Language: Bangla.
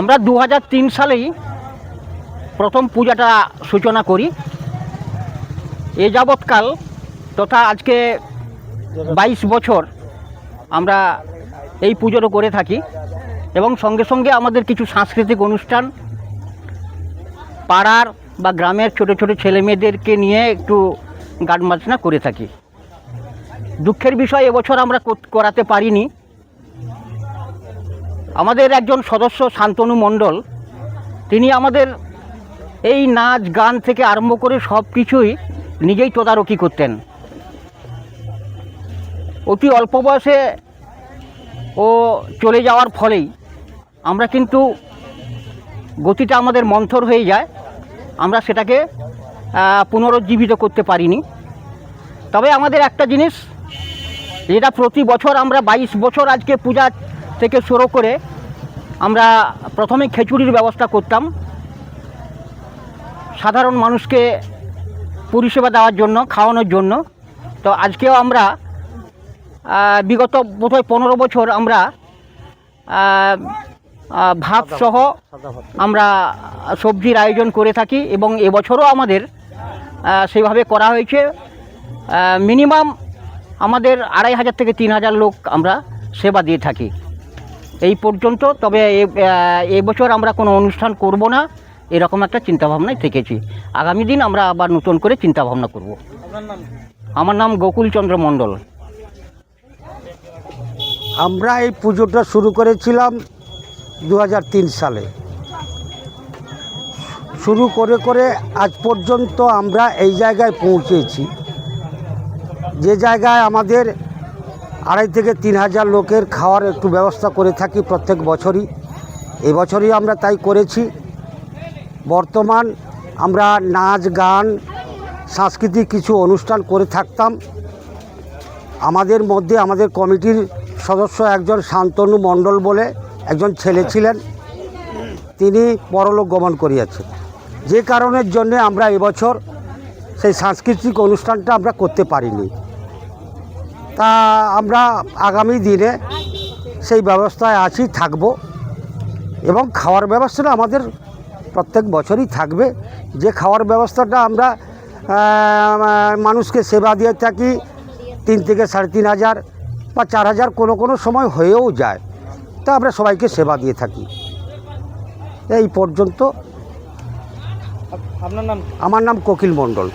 আমরা দু হাজার তিন সালেই প্রথম পূজাটা সূচনা করি। এ যাবৎকাল তথা আজকে বাইশ বছর আমরা এই পুজোটা করে থাকি এবং সঙ্গে সঙ্গে আমাদের কিছু সাংস্কৃতিক অনুষ্ঠান, পাড়ার বা গ্রামের ছোট ছোট ছেলে মেয়েদেরকে নিয়ে একটু গান বাজনা করে থাকি। দুঃখের বিষয় এবছর আমরা করাতে পারিনি। আমাদের একজন সদস্য শান্তনু মণ্ডল, তিনি আমাদের এই নাচ, গান থেকে আরম্ভ করে সব কিছুই নিজেই তদারকি করতেন। অতি অল্প বয়সে ও চলে যাওয়ার ফলেই আমরা কিন্তু গতিটা আমাদের মন্থর হয়ে যায়, আমরা সেটাকে পুনরুজ্জীবিত করতে পারিনি। তবে আমাদের একটা জিনিস, যেটা প্রতি বছর আমরা বাইশ বছর আজকে পূজা থেকে শুরু করে আমরা প্রথমে খিচুড়ির ব্যবস্থা করতাম। সাধারণ মানুষকে পরিষেবা দেওয়ার জন্য খাওয়ানোর জন্য। তো আজকেও আমরা বিগত বোধহয় পনেরো বছর আমরা ভাত সহ আমরা সবজির আয়োজন করে থাকি এবং এবছরও আমাদের সেভাবে করা হয়েছে। মিনিমাম আমাদের আড়াই হাজার থেকে তিন হাজার লোক আমরা সেবা দিয়ে থাকি। এই পর্যন্ত তবে এবছর আমরা কোনো অনুষ্ঠান করব না এরকম একটা চিন্তাভাবনায় থেকেছি। আগামী দিন আমরা আবার নতুন করে চিন্তাভাবনা করব। আমার নাম গোকুলচন্দ্র মণ্ডল। আমরা এই পুজোটা শুরু করেছিলাম দু হাজার তিন সালে। শুরু করে করে আজ পর্যন্ত আমরা এই জায়গায় পৌঁছেছি। যে জায়গায় আমাদের আড়াই থেকে তিন হাজার লোকের খাওয়ার একটু ব্যবস্থা করে থাকি প্রত্যেক বছরই। এবছরই আমরা তাই করেছি। বর্তমান আমরা নাচ, গান, সাংস্কৃতিক কিছু অনুষ্ঠান করে থাকতাম। আমাদের মধ্যে আমাদের কমিটির সদস্য একজন শান্তনু মণ্ডল বলে একজন ছেলে ছিলেন। তিনি পরলোক গমন করিয়াছেন। যে কারণের জন্য আমরা এবছর সেই সাংস্কৃতিক অনুষ্ঠানটা আমরা করতে পারিনি। তা আমরা আগামী দিনে সেই ব্যবস্থায় আছি থাকব। এবং খাওয়ার ব্যবস্থাটা আমাদের প্রত্যেক বছরই থাকবে। যে খাওয়ার ব্যবস্থাটা আমরা মানুষকে সেবা দিয়ে থাকি তিন থেকে সাড়ে তিন হাজার বা চার হাজার কোনো কোনো সময় হয়েও যায়। তা আমরা সবাইকে সেবা দিয়ে থাকি। এই পর্যন্ত। আপনার নাম? আমার নাম কোকিল মণ্ডল।